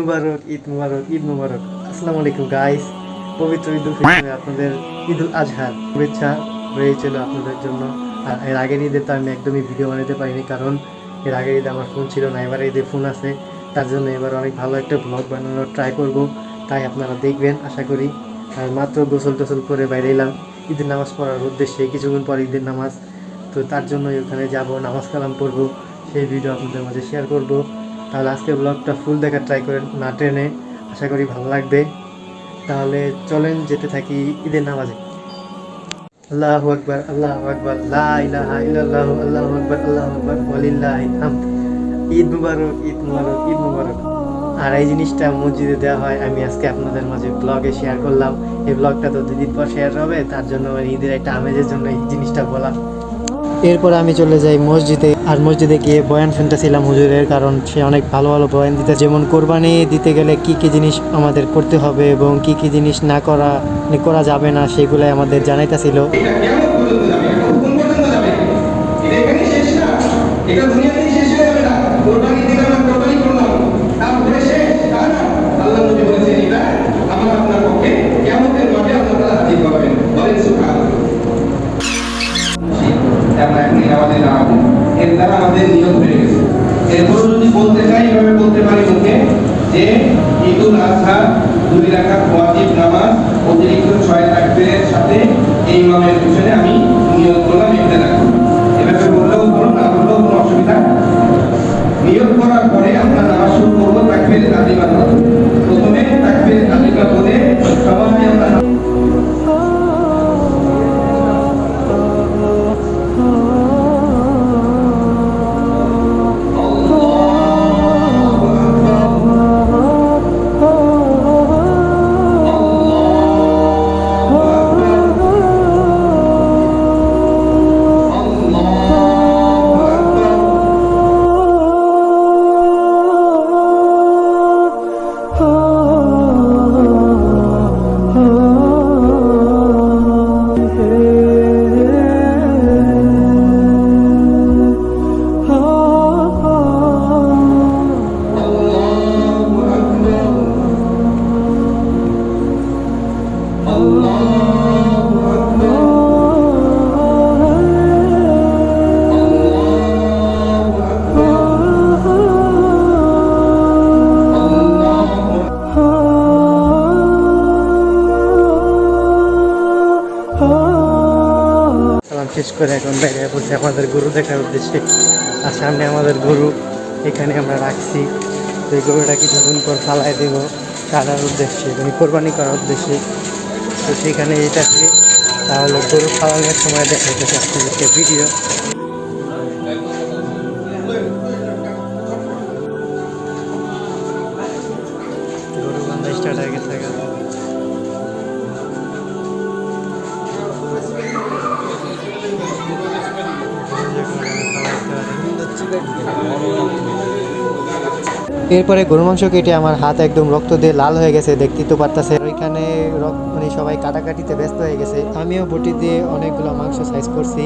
মুবারক, ঈদ মুবারক ঈদ মুবারক। আসসালামু আলাইকুম গাইস পবিত্র ঈদ উল ফিতরে আপনাদের ঈদ উল আজহার শুভেচ্ছা রয়েছিল আপনাদের জন্য। আর এর আগের ঈদে তো আমি একদমই ভিডিও বানাতে পারিনি, কারণ এর আগের ঈদে আমার ফোন ছিল না, এবার ঈদে ফোন আছে। তার জন্য এবার অনেক ভালো একটা ব্লগ বানানোর ট্রাই করব। তাই আপনারা দেখবেন, আশা করি। আর মাত্র গোসল টোসল করে বাইরে এলাম। ঈদের নামাজ পড়ার উদ্দেশ্যে কিছুক্ষণ পর ঈদের নামাজ। তো তার জন্য ওখানে যাব, নামাজ কালাম পড়ব। সেই ভিডিও আপনাদের মাঝে শেয়ার করব। তাহলে আজকের ব্লগটা ফুল দেখার ট্রাই করেন না ট্রেনে আশা করি ভালো লাগবে। তাহলে চলেন যেতে থাকি ঈদের নামাজে। আল্লাহু আকবার আল্লাহু আকবার, লা ইলাহা ইল্লাল্লাহ, আল্লাহু আকবার আল্লাহু আকবার ঈদ মুবারক ঈদ মুবারক ঈদ মুবারক। আর এই জিনিসটা মসজিদে দেওয়া হয়, আমি আজকে আপনাদের মাঝে ব্লগে শেয়ার করলাম। এই ব্লগটা তো দুদিন পর শেয়ার হবে, তার জন্য ঈদের একটা আমেজের জন্য এই জিনিসটা বলা এরপর আমি চলে যাই মসজিদে। আর মসজিদে গিয়ে বয়ান শুনতেছিলাম হুজুরের, কারণ সে অনেক ভালো ভালো বয়ান দিতে যেমন কোরবানি দিতে গেলে কি কি জিনিস আমাদের করতে হবে এবং কি কি জিনিস না করা মানে করা যাবে না সেগুলো আমাদের জানাইতেছিল। এটা কেমন পর্যন্ত যাবে এটা কোন পর্যন্ত যাবে দ্বারা আমাদের নিয়োগ হয়ে গেছে। এরপর যদি বলতে চাই, এভাবে বলতে পারি মুখে, যে ঈদুল আজহা, দুই রাখা ওয়াজিব নামাজ, অতিরিক্ত ছয় সাথে এই ইমামের শেষ করে এখন বেরিয়ে পড়ছে আমাদের গরু দেখার উদ্দেশ্যে। আর সামনে আমাদের গরু, এখানে আমরা রাখছি। তো এই গরুটা কিছুক্ষণ পর ফালাই দেবো, কাটার উদ্দেশ্যে মানে কোরবানি করার উদ্দেশ্যে। তো সেখানে এটাকে তাহলে গরু ফালানোর সময় দেখা যাচ্ছে আপনাদেরকে ভিডিও। গরু বান্ধা স্টার্ট হয়ে গেছে এরপরে গরু মাংস কেটে আমার হাত একদম রক্ত দিয়ে লাল হয়ে গেছে দেখতে তো পারতেছে ওইখানে মানে সবাই কাটাকাটিতে ব্যস্ত হয়ে গেছে। আমিও বটি দিয়ে অনেকগুলো মাংস সাইজ করছি।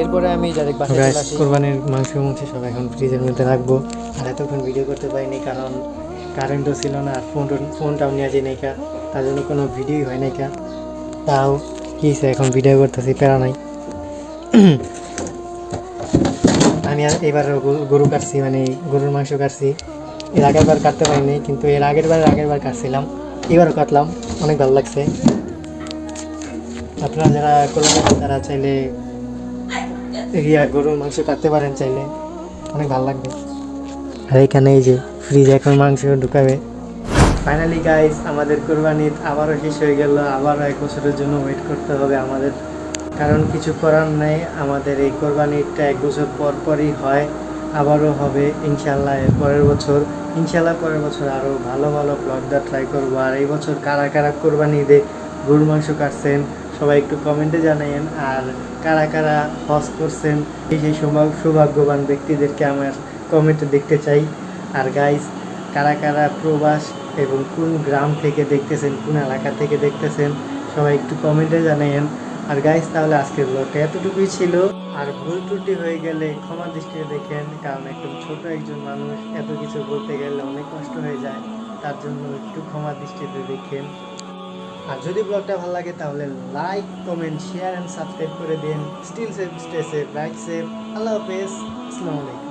এরপরে আমি যাদের বাসায় কোরবানির মাংস মুছে সব এখন ফ্রিজের মধ্যে রাখব। আর এতক্ষণ ভিডিও করতে পারিনি কারণ কারেন্টও ছিল না আর ফোন ফোনটাও নিয়ে যাই নাইকা তার জন্য কোনো ভিডিওই হয় নাইকা তাও কি এখন ভিডিও করতেছি প্যারা নাই। আমি এবার গরু- কাটছি মানে গরুর মাংস কাটছি। এর আগের বার কাটতে পারিনি, কিন্তু এর আগের বার আগের বার কাটছিলাম। এবারও কাটলাম, অনেক ভালো লাগছে। আপনারা যারা করবেন, তারা চাইলে গরুর মাংস কাটতে পারেন চাইলে। অনেক ভালো লাগবে। আর এখানে এই যে ফ্রিজে এখন মাংস ঢুকাবে। ফাইনালি গাইস আমাদের কোরবানির আবারও শেষ হয়ে গেল। আবারও এক বছরের জন্য ওয়েট করতে হবে আমাদের। কারণ কিছু করার নেই, আমাদের এই কোরবানিটা এক বছর পর পরই হয়, আবারও হবে ইনশাল্লাহ এর পরের বছর ইনশাল্লাহ পরের বছর আরও ভালো ভালো ব্লগ দেওয়ার ট্রাই করব। আর এই বছর কারা কারা কোরবানি ঈদে গরুর মাংস কাটছেন, সবাই একটু কমেন্টে জানাইন আর কারা কারা হজ করছেন, এই সেই সৌভাগ্য- সৌভাগ্যবান ব্যক্তিদেরকে আমার কমেন্টে দেখতে চাই। আর গাইস কারা কারা প্রবাস এবং কোন গ্রাম থেকে দেখতেছেন, কোন এলাকা থেকে দেখতেছেন, সবাই একটু কমেন্টে জানাইন আর গাইস তাহলে আজকের ব্লগটা এতটুকুই ছিল। আর ভুল ত্রুটি হয়ে গেলে ক্ষমা দৃষ্টিতে দেখেন, কারণ একদম ছোট একজন মানুষ এত কিছু বলতে গেলে অনেক কষ্ট হয়ে যায়। তার জন্য একটু ক্ষমা দৃষ্টিতে দেখেন। আর যদি ব্লগটা ভালো লাগে, তাহলে like comment share and subscribe করে দিন। Still safe stay safe right safe আল্লাহ হাফেজ। আসসালামু আলাইকুম।